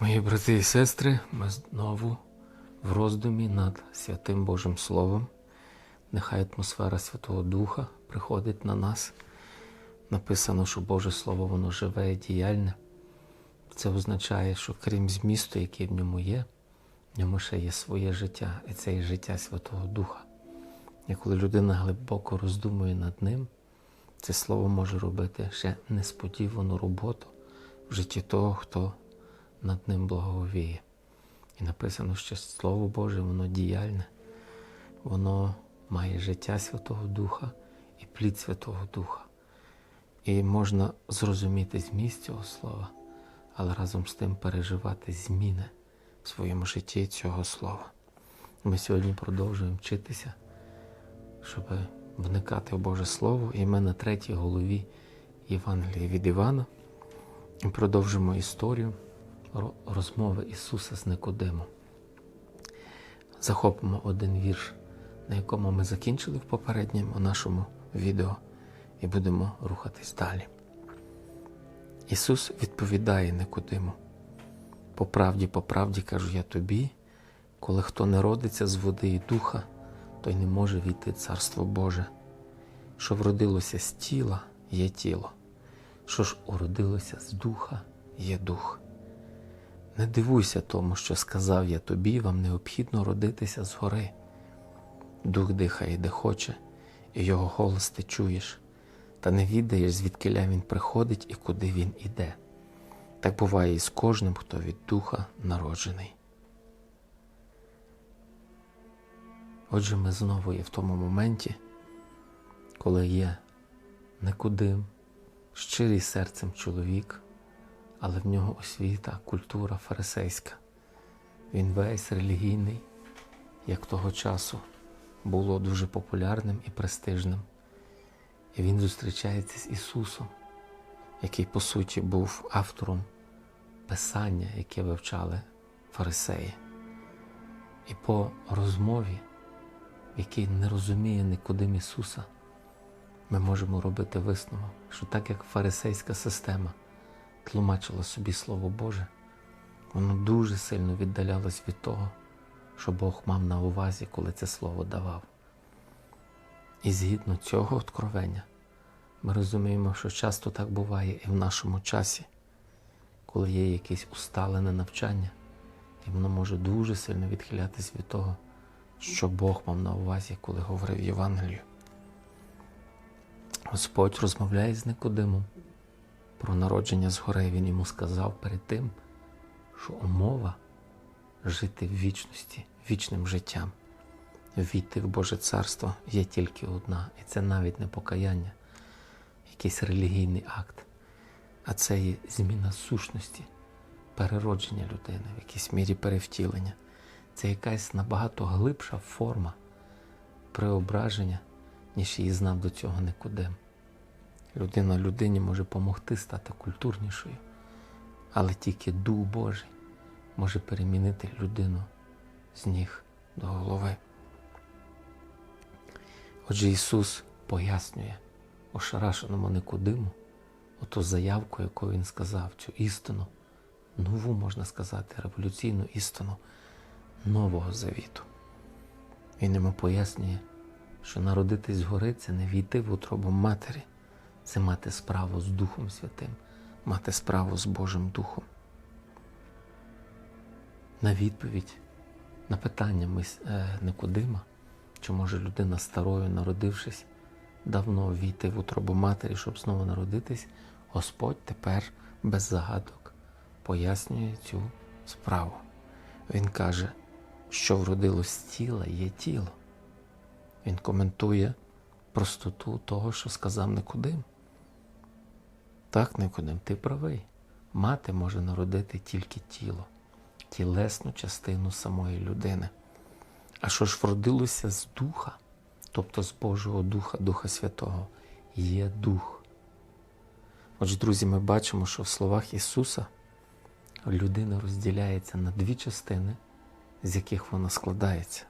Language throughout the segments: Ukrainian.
Мої брати і сестри, ми знову в роздумі над святим Божим Словом. Нехай атмосфера Святого Духа приходить на нас. Написано, що Боже Слово воно живе і діяльне. Це означає, що крім змісту, який в ньому є, в ньому ще є своє життя, і це є життя Святого Духа. І коли людина глибоко роздумує над ним, це слово може робити ще несподівану роботу в житті того, хто над ним благовіє. І написано, що Слово Боже, воно діяльне, воно має життя Святого Духа і плід Святого Духа. І можна зрозуміти зміст цього слова, але разом з тим переживати зміни в своєму житті цього слова. Ми сьогодні продовжуємо вчитися, щоб вникати в Боже Слово, і ми на третій голові Євангелія від Івана і продовжимо історію розмови Ісуса з Никодимом. Захопимо один вірш, на якому ми закінчили в попередньому нашому відео, і будемо рухатись далі. Ісус відповідає Никодиму. По правді, по правді кажу я тобі, коли хто не родиться з води і духа, той не може війти Царство Боже. Що вродилося з тіла, є тіло, що ж уродилося з духа, є дух. Не дивуйся тому, що сказав я тобі, вам необхідно родитися згори. Дух дихає, де хоче, і його голос ти чуєш, та не відаєш, звідкиля він приходить і куди він іде. Так буває і з кожним, хто від духа народжений. Отже, ми знову є в тому моменті, коли є Никодим, щирий серцем чоловік, але в нього освіта, культура фарисейська. Він весь релігійний, як того часу було дуже популярним і престижним. І він зустрічається з Ісусом, який, по суті, був автором писання, яке вивчали фарисеї. І по розмові, в якій не розуміє Никодим Ісуса, ми можемо робити висновок, що так як фарисейська система тлумачила собі Слово Боже, воно дуже сильно віддалялось від того, що Бог мав на увазі, коли це слово давав. І згідно цього откровення, ми розуміємо, що часто так буває і в нашому часі, коли є якесь усталене навчання, і воно може дуже сильно відхилятись від того, що Бог мав на увазі, коли говорив Євангелію. Господь розмовляє з Никодимом про народження згори. Він йому сказав перед тим, що умова жити в вічності, вічним життям, війти в Боже Царство є тільки одна. І це навіть не покаяння, якийсь релігійний акт, а це є зміна сущності, переродження людини, в якійсь мірі перевтілення. Це якась набагато глибша форма преображення, ніж її знав до цього Никодим. Людина людині може допомогти стати культурнішою, але тільки Дух Божий може перемінити людину з ніг до голови. Отже, Ісус пояснює ошарашеному Никодиму оту заявку, яку Він сказав, цю істину, нову, можна сказати, революційну істину Нового Завіту. Він йому пояснює, що народитись згори це не війти в утробу матері, це мати справу з Духом Святим, мати справу з Божим Духом. На відповідь на питання е, Никодима, чи може людина старою, народившись, давно війти в утробу матері, щоб знову народитись, Господь тепер без загадок пояснює цю справу. Він каже, що вродилось з тіла є тіло. Він коментує простоту того, що сказав Никодим. Так, Никодим, ти правий. Мати може народити тільки тіло, тілесну частину самої людини. А що ж вродилося з духа, тобто з Божого Духа, Духа Святого, є дух. Отже, друзі, ми бачимо, що в словах Ісуса людина розділяється на дві частини, з яких вона складається.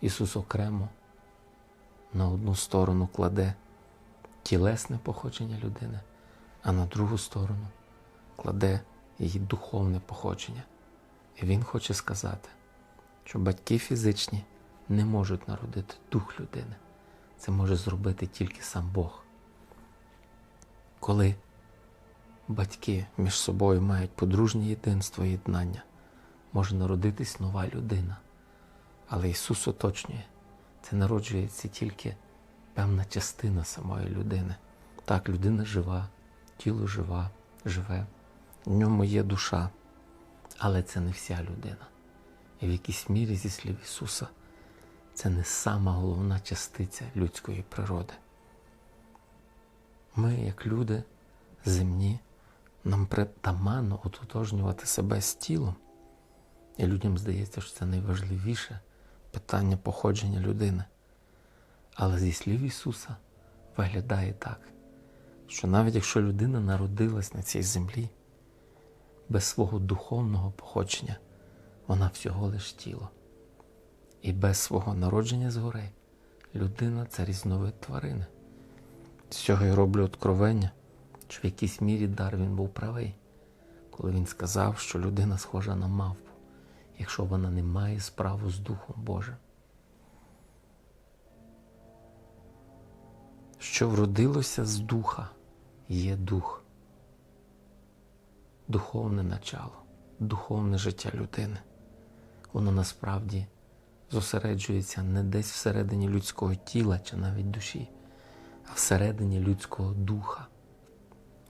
Ісус окремо на одну сторону кладе тілесне походження людини, а на другу сторону кладе її духовне походження. І він хоче сказати, що батьки фізичні не можуть народити дух людини. Це може зробити тільки сам Бог. Коли батьки між собою мають подружнє єдинство і єднання, може народитись нова людина. Але Ісус уточнює, це народжується тільки певна частина самої людини. Так, людина жива, тіло жива, живе, в ньому є душа, але це не вся людина. І в якійсь мірі, зі слів Ісуса, це не сама головна частиця людської природи. Ми, як люди земні, нам притаманно ототожнювати себе з тілом. І людям здається, що це найважливіше питання походження людини. Але зі слів Ісуса виглядає так, що навіть якщо людина народилась на цій землі, без свого духовного походження, вона всього лиш тіло. І без свого народження згори людина це різновид тварини. З цього я роблю откровення, що в якійсь мірі Дарвін був правий, коли він сказав, що людина схожа на мавпу, якщо вона не має справу з Духом Божим. Що вродилося з духа, є дух, духовне начало, духовне життя людини. Воно насправді зосереджується не десь всередині людського тіла чи навіть душі, а всередині людського духа.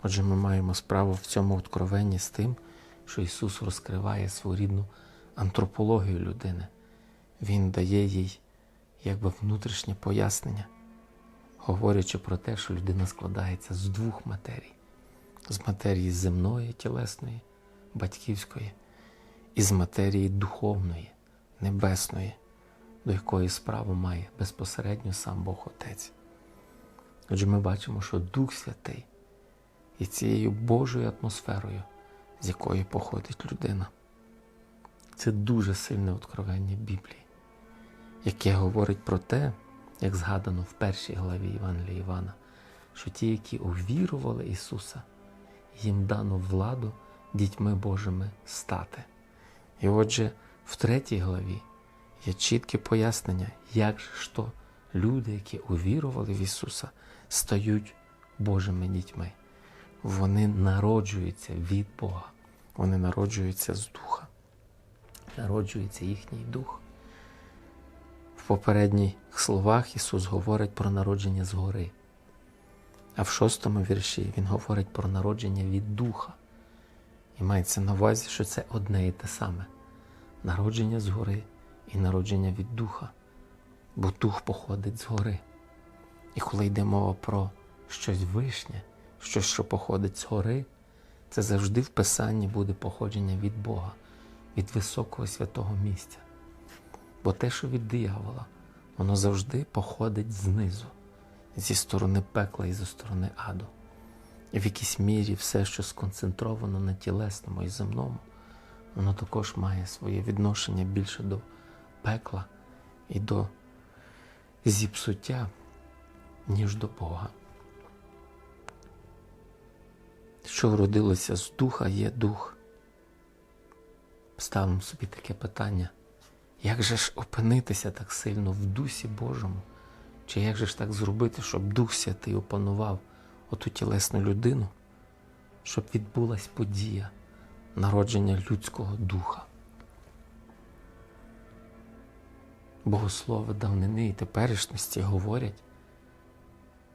Отже, ми маємо справу в цьому откровенні з тим, що Ісус розкриває свою рідну антропологію людини. Він дає їй якби внутрішнє пояснення, говорячи про те, що людина складається з двох матерій: з матерії земної, тілесної, батьківської, і з матерії духовної, небесної, до якої справу має безпосередньо сам Бог Отець. Отже, ми бачимо, що Дух Святий є цією Божою атмосферою, з якої походить людина. Це дуже сильне откровення Біблії, яке говорить про те, як згадано в першій главі Євангелія Івана, що ті, які увірували Ісуса, їм дано владу дітьми Божими стати. І отже, в третій главі є чітке пояснення, як же то люди, які увірували в Ісуса, стають Божими дітьми. Вони народжуються від Бога, вони народжуються з Духа, народжується їхній дух. Попередніх словах Ісус говорить про народження згори, а в шостому вірші Він говорить про народження від Духа. І мається на увазі, що це одне і те саме народження згори і народження від духа, бо дух походить згори. І коли йде мова про щось вишнє, щось, що походить згори, це завжди в Писанні буде походження від Бога, від високого святого місця. Бо те, що від диявола, воно завжди походить знизу, зі сторони пекла і зі сторони аду. І в якійсь мірі все, що сконцентровано на тілесному і земному, воно також має своє відношення більше до пекла і до зіпсуття, ніж до Бога. Що вродилося з духа, є дух. Ставимо собі таке питання, як же ж опинитися так сильно в Дусі Божому? Чи як же ж так зробити, щоб Дух Святий опанував оту тілесну людину, щоб відбулась подія народження людського духа? Богослови давнини і теперішності говорять,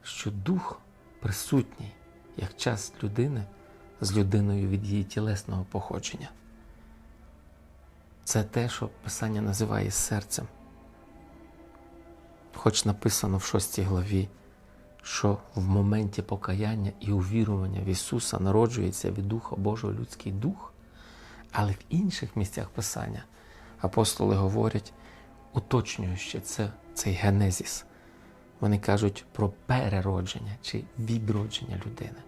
що дух присутній як часть людини з людиною від її тілесного походження. Це те, що Писання називає серцем. Хоч написано в шостій главі, що в моменті покаяння і увірування в Ісуса народжується від Духа Божого людський дух, але в інших місцях Писання апостоли говорять, уточнюючи це, цей генезіс. Вони кажуть про переродження чи відродження людини.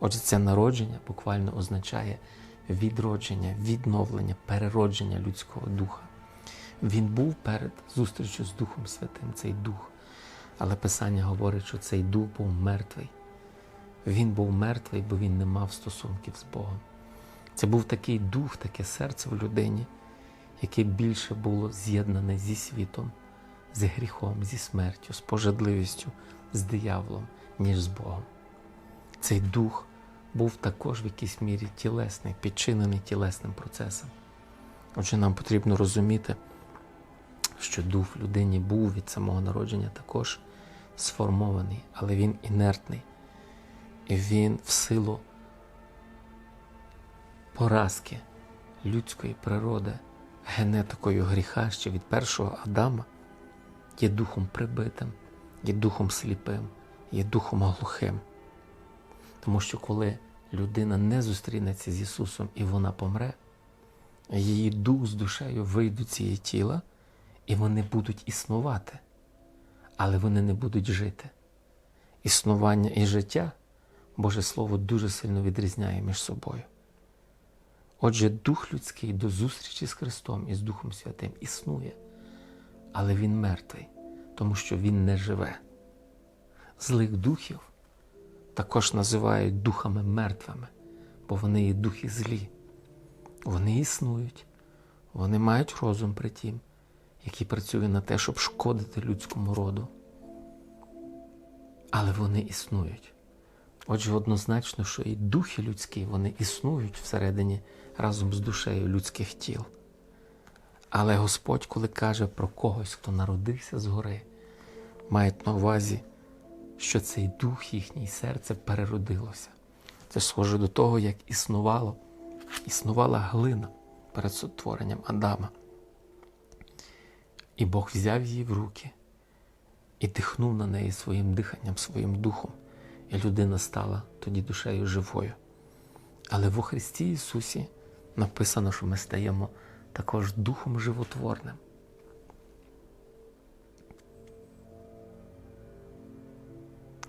Отже, це народження буквально означає відродження, відновлення, переродження людського духа. Він був перед зустрічю з Духом Святим, цей дух. Але Писання говорить, що цей дух був мертвий. Він був мертвий, бо він не мав стосунків з Богом. Це був такий дух, таке серце в людині, яке більше було з'єднане зі світом, з гріхом, зі смертю, з пожадливістю, з дияволом, ніж з Богом. Цей дух був також в якійсь мірі тілесний, підчинений тілесним процесам. Отже, нам потрібно розуміти, що дух в людині був від самого народження також сформований, але він інертний. І він в силу поразки людської природи, генетикою гріха ще від першого Адама, є духом прибитим, є духом сліпим, є духом глухим. Тому що коли людина не зустрінеться з Ісусом і вона помре, її дух з душею вийдуть з її тіла, і вони будуть існувати, але вони не будуть жити. Існування і життя Боже Слово дуже сильно відрізняє між собою. Отже, дух людський до зустрічі з Христом і з Духом Святим існує, але він мертвий, тому що він не живе. Злих духів також називають духами мертвими, бо вони є духи злі. Вони існують, вони мають розум при тім, який працює на те, щоб шкодити людському роду. Але вони існують. Отже, однозначно, що і духи людські вони існують всередині разом з душею людських тіл. Але Господь, коли каже про когось, хто народився згори, має на увазі, що цей дух їхній серце переродилося. Це схоже до того, як існувало, існувала глина перед сотворенням Адама. І Бог взяв її в руки і дихнув на неї своїм диханням, своїм духом, і людина стала тоді душею живою. Але во Христі Ісусі написано, що ми стаємо також духом животворним.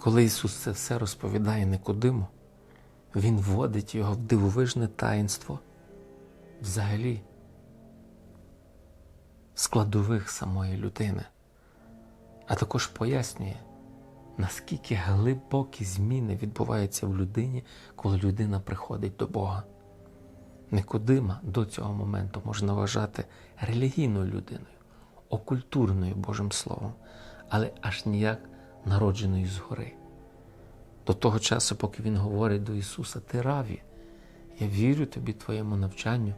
Коли Ісус це все розповідає Никодиму, Він вводить його в дивовижне таїнство взагалі складових самої людини, а також пояснює, наскільки глибокі зміни відбуваються в людині, коли людина приходить до Бога. Никодима до цього моменту можна вважати релігійною людиною, окультурною Божим Словом, але аж ніяк народженою згори. До того часу, поки він говорить до Ісуса, ти раві, я вірю тобі, твоєму навчанню,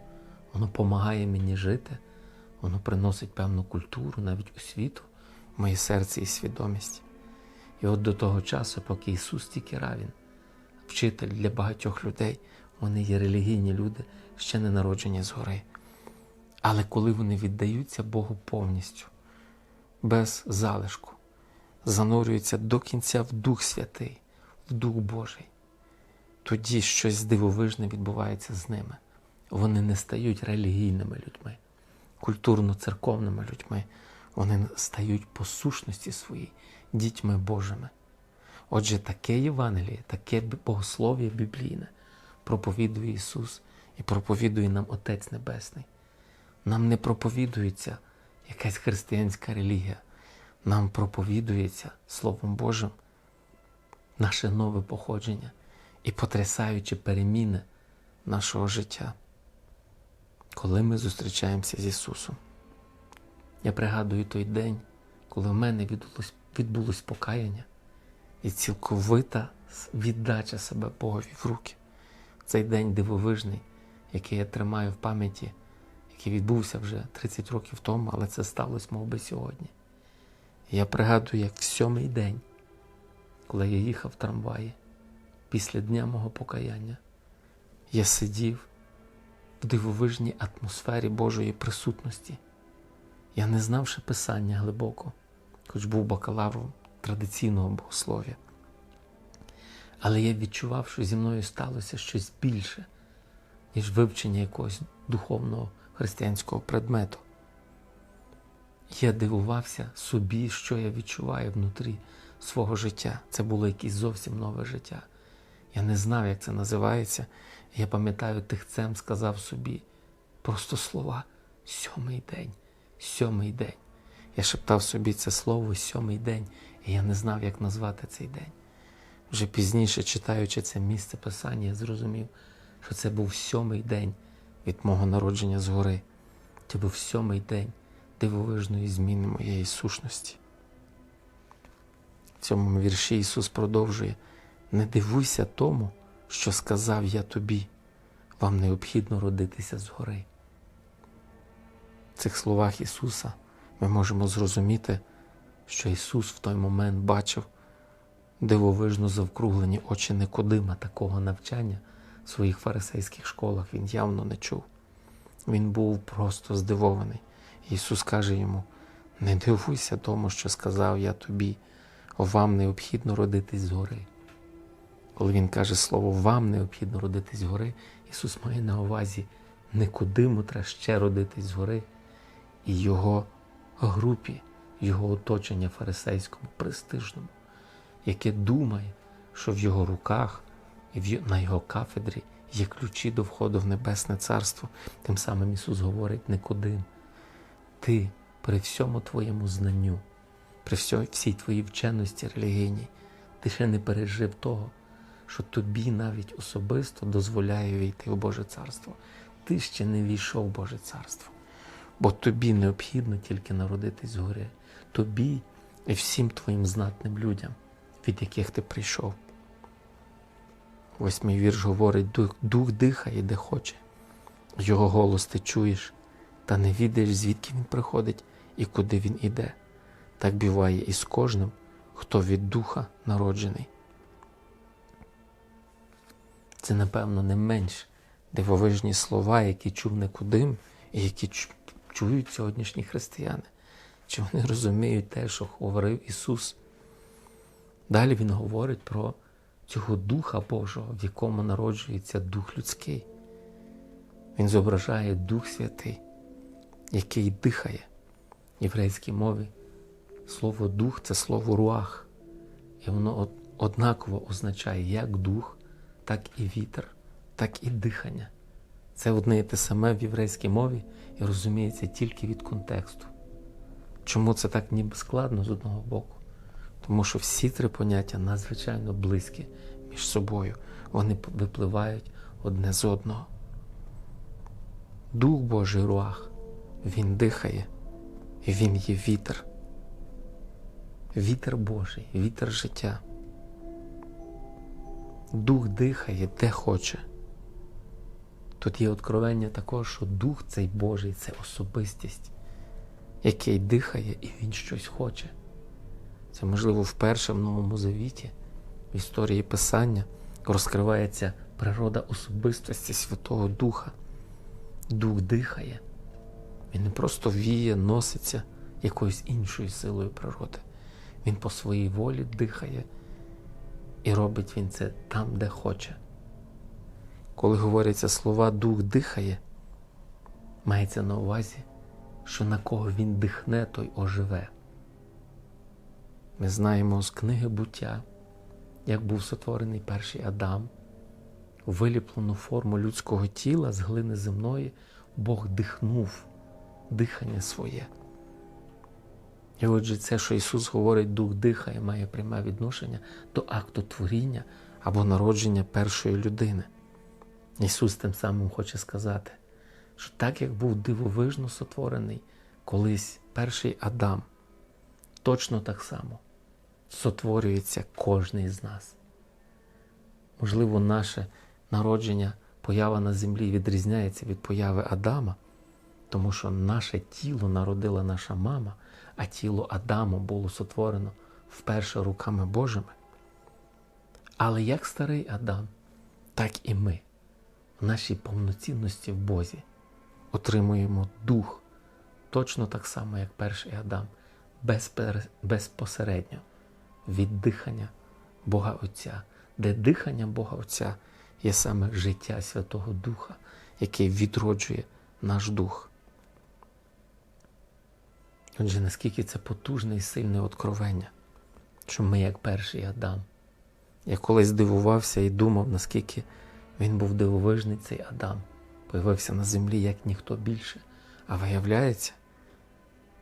воно допомагає мені жити, воно приносить певну культуру, навіть освіту моє серце і свідомість. І от до того часу, поки Ісус тільки равін, вчитель для багатьох людей, вони є релігійні люди, ще не народжені згори. Але коли вони віддаються Богу повністю, без залишку, занурюються до кінця в Дух Святий, в Дух Божий, тоді щось дивовижне відбувається з ними. Вони не стають релігійними людьми, культурно-церковними людьми. Вони стають посушності своїй дітьми Божими. Отже, таке Євангеліє, таке богослов'я біблійне проповідує Ісус і проповідує нам Отець Небесний. Нам не проповідується якась християнська релігія, нам проповідується Словом Божим наше нове походження і потрясаючі переміни нашого життя, коли ми зустрічаємося з Ісусом. Я пригадую той день, коли в мене відбулось, відбулось покаяння і цілковита віддача себе Богові в руки. Цей день дивовижний, який я тримаю в пам'яті, який відбувся вже 30 років тому, але це сталося мов би, сьогодні. Я пригадую, як в сьомий день, коли я їхав в трамваї, після дня мого покаяння, я сидів в дивовижній атмосфері Божої присутності. Я не знав ще писання глибоко, хоч був бакалавром традиційного богослов'я. Але я відчував, що зі мною сталося щось більше, ніж вивчення якогось духовного християнського предмету. Я дивувався собі, що я відчуваю внутрі свого життя. Це було якесь зовсім нове життя. Я не знав, як це називається. Я пам'ятаю, тихцем сказав собі просто слова сьомий день, сьомий день. Я шептав собі це слово сьомий день, і я не знав, як назвати цей день. Вже пізніше, читаючи це місце писання, я зрозумів, що це був сьомий день від мого народження згори. Це був сьомий день дивовижної зміни моєї сущності. В цьому вірші Ісус продовжує: не дивуйся тому, що сказав я тобі, вам необхідно родитися згори. В цих словах Ісуса ми можемо зрозуміти, що Ісус в той момент бачив дивовижно завкруглені очі Никодима такого навчання в своїх фарисейських школах він явно не чув. Він був просто здивований. Ісус каже йому: не дивуйся тому, що сказав я тобі, вам необхідно родитись згори. Коли Він каже слово вам необхідно родитись згори, Ісус має на увазі Никодиму треба ще родитись згори, і його групі, його оточення фарисейському, престижному, яке думає, що в його руках і на його кафедрі є ключі до входу в Небесне Царство. Тим самим Ісус говорить Никодим, ти при всьому твоєму знанню, при всій твоїй вченості релігійній, ти ще не пережив того, що тобі навіть особисто дозволяє війти в Боже Царство. Ти ще не війшов в Боже Царство. Бо тобі необхідно тільки народитись згори. Тобі і всім твоїм знатним людям, від яких ти прийшов. Восьмий вірш говорить, дух, дух дихає, де хоче. Його голос ти чуєш, та не відаєш, звідки він приходить і куди він іде. Так буває і з кожним, хто від духа народжений. Це, напевно, не менш дивовижні слова, які чув Никодим і які чують сьогоднішні християни. Чи вони розуміють те, що говорив Ісус? Далі Він говорить про цього Духа Божого, в якому народжується Дух людський. Він зображає Дух Святий, який дихає. В єврейській мові слово дух це слово руах. І воно однаково означає як дух, так і вітер, так і дихання. Це одне і те саме в єврейській мові і розуміється тільки від контексту. Чому це так ніби складно з одного боку? Тому що всі три поняття надзвичайно близькі між собою. Вони випливають одне з одного. Дух Божий руах, він дихає, і він є вітер. Вітер Божий, вітер життя. Дух дихає де хоче. Тут є откровення також, що дух цей Божий це особистість, який дихає і він щось хоче. Це, можливо, вперше в Новому Завіті в історії Писання розкривається природа особистості Святого Духа. Дух дихає. Він не просто віє, носиться якоюсь іншою силою природи. Він по своїй волі дихає і робить він це там, де хоче. Коли говоряться слова Дух дихає, мається на увазі, що на кого він дихне, той оживе. Ми знаємо з книги буття, як був сотворений перший Адам, виліплену форму людського тіла з глини земної Бог дихнув дихання своє. І отже, це, що Ісус говорить, дух дихає, має пряме відношення до акту творіння або народження першої людини. Ісус тим самим хоче сказати, що так як був дивовижно сотворений колись перший Адам, точно так само сотворюється кожний з нас. Можливо, наше народження, поява на землі відрізняється від появи Адама, тому що наше тіло народила наша мама, а тіло Адаму було сотворено вперше руками Божими. Але як старий Адам, так і ми в нашій повноцінності в Бозі отримуємо дух точно так само, як перший Адам, безпосередньо від дихання Бога Отця, де дихання Бога Отця є саме життя Святого Духа, який відроджує наш дух. Отже, наскільки це потужне і сильне откровення, що ми, як перший Адам. Я колись дивувався і думав, наскільки він був дивовижний цей Адам, появився на землі як ніхто більше. А виявляється,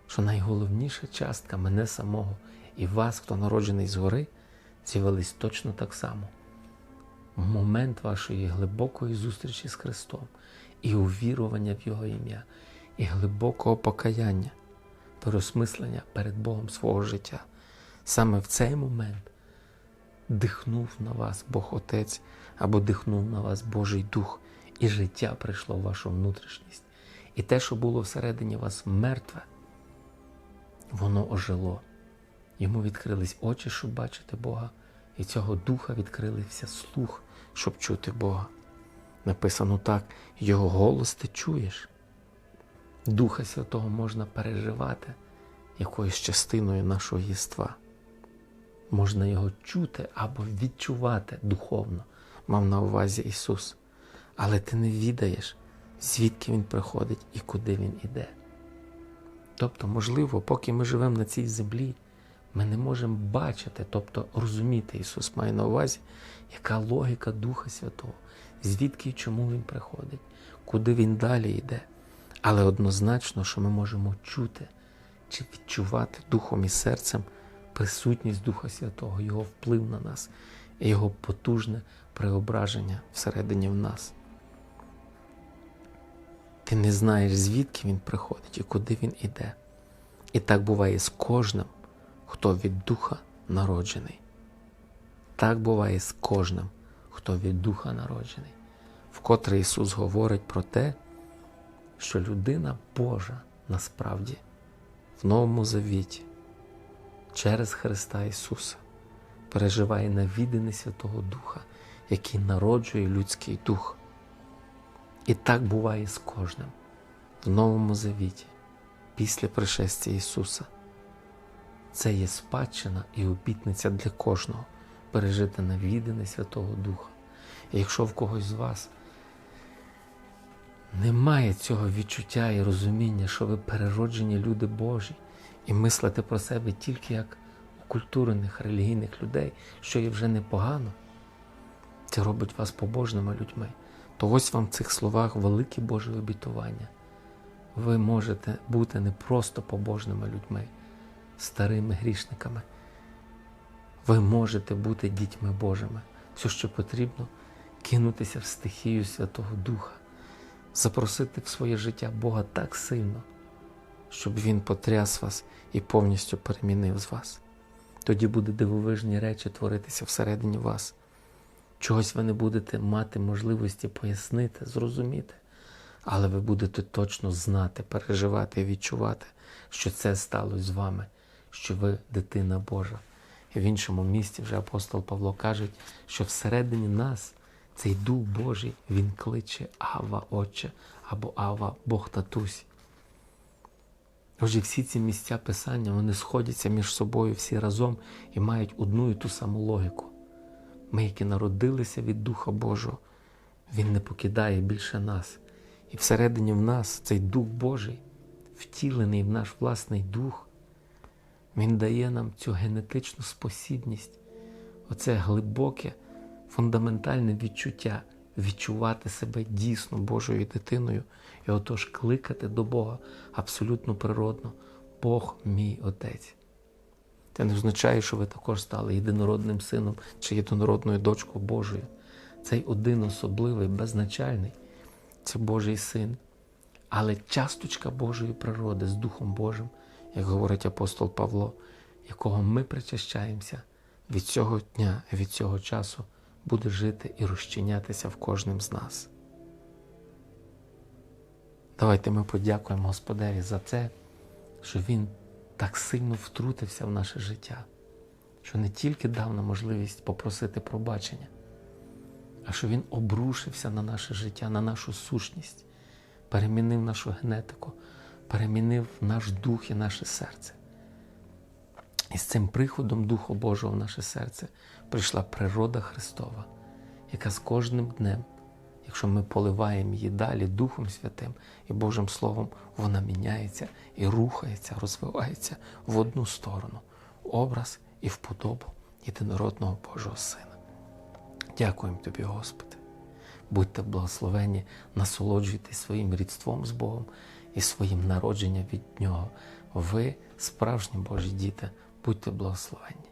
що найголовніша частка мене самого і вас, хто народжений згори, з'явились точно так само. В момент вашої глибокої зустрічі з Христом і увірування в Його ім'я, і глибокого покаяння, переосмислення перед Богом свого життя. Саме в цей момент дихнув на вас Бог Отець або дихнув на вас Божий Дух, і життя прийшло в вашу внутрішність. І те, що було всередині вас мертве, воно ожило. Йому відкрились очі, щоб бачити Бога, і цього духа відкрився слух, щоб чути Бога. Написано так: Його голос ти чуєш. Духа Святого можна переживати якоюсь частиною нашого єства. Можна його чути або відчувати духовно, мав на увазі Ісус. Але ти не відаєш, звідки Він приходить і куди Він іде. Тобто, можливо, поки ми живемо на цій землі, ми не можемо бачити, тобто розуміти, Ісус має на увазі, яка логіка Духа Святого, звідки і чому Він приходить, куди Він далі йде. Але однозначно, що ми можемо чути чи відчувати духом і серцем присутність Духа Святого, Його вплив на нас і Його потужне преображення всередині в нас. Ти не знаєш, звідки він приходить і куди він іде. І так буває з кожним, хто від Духа народжений. Так буває з кожним, хто від Духа народжений, вкотре Ісус говорить про те, що людина Божа насправді в Новому Завіті через Христа Ісуса переживає навідини Святого Духа, який народжує людський дух. І так буває з кожним в Новому Завіті, після пришестя Ісуса. Це є спадщина і обітниця для кожного пережити навідини Святого Духа. І якщо в когось з вас немає цього відчуття і розуміння, що ви перероджені люди Божі, і мислите про себе тільки як культурних релігійних людей, що є вже непогано, це робить вас побожними людьми. То ось вам в цих словах велике Боже обітування. Ви можете бути не просто побожними людьми, старими грішниками. Ви можете бути дітьми Божими. Все, що потрібно, кинутися в стихію Святого Духа, запросити в своє життя Бога так сильно, щоб Він потряс вас і повністю перемінив з вас. Тоді буде дивовижні речі творитися всередині вас. Чогось ви не будете мати можливості пояснити, зрозуміти, але ви будете точно знати, переживати і відчувати, що це сталося з вами, що ви дитина Божа. І в іншому місці вже апостол Павло каже, що всередині нас цей Дух Божий, він кличе Ава, Отче або Ава, Бог Татусь. Отже, всі ці місця Писання вони сходяться між собою всі разом і мають одну і ту саму логіку. Ми, які народилися від Духа Божого, Він не покидає більше нас. І всередині в нас цей Дух Божий, втілений в наш власний дух, Він дає нам цю генетичну спосібність, оце глибоке, фундаментальне відчуття відчувати себе дійсно Божою дитиною і отож кликати до Бога абсолютно природно. Бог мій Отець. Це не означає, що ви також стали єдинородним сином чи єдинородною дочкою Божою. Цей один особливий, безначальний це Божий син. Але часточка Божої природи з Духом Божим, як говорить апостол Павло, якого ми причащаємося від цього дня, від цього часу, буде жити і розчинятися в кожним з нас. Давайте ми подякуємо Господеві за це, що Він так сильно втрутився в наше життя, що не тільки дав нам можливість попросити пробачення, а що Він обрушився на наше життя, на нашу сущність, перемінив нашу генетику, перемінив наш дух і наше серце. І з цим приходом Духа Божого в наше серце прийшла природа Христова, яка з кожним днем, якщо ми поливаємо її далі Духом Святим і Божим Словом, вона міняється і рухається, розвивається в одну сторону образ і вподобу єдинородного Божого Сина. Дякуємо Тобі, Господи. Будьте благословені, насолоджуйтесь своїм рідством з Богом і своїм народженням від Нього. Ви, справжні Божі діти, будьте благословені.